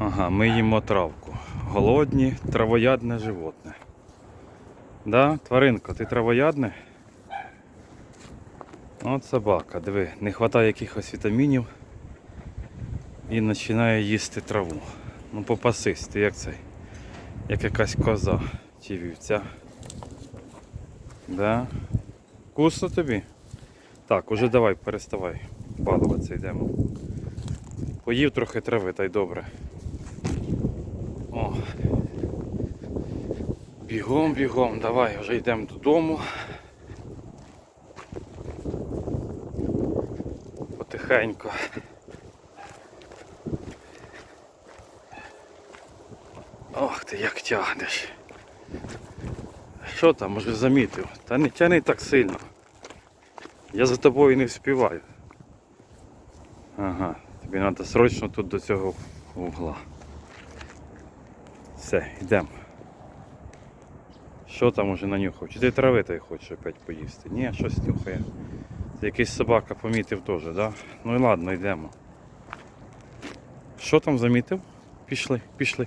Ага, ми їмо травку. Голодні, травоядне животне. Да, тваринко, ти травоядне? От собака, диви, не вистачає якихось вітамінів і починає їсти траву. Ну попасись, ти як цей, як якась коза чи вівця. Да? Вкусно тобі? Так, уже давай, переставай. Балуватися йдемо. Поїв трохи трави, та й добре. О. Бігом, бігом, давай, вже йдемо додому. Потихеньку. Ох ти як тягнеш. Що там, може замітив? Та не тяни так сильно. Я за тобою не вспіваю. Ага, тобі треба срочно тут до цього вугла. Все, йдемо. Що там уже нанюхав? Чи ти трави той хочеш опять поїсти? Ні, щось нюхає. Це якийсь собака помітив теж, так? Да? Ну і ладно, йдемо. Що там замітив? Пішли, пішли.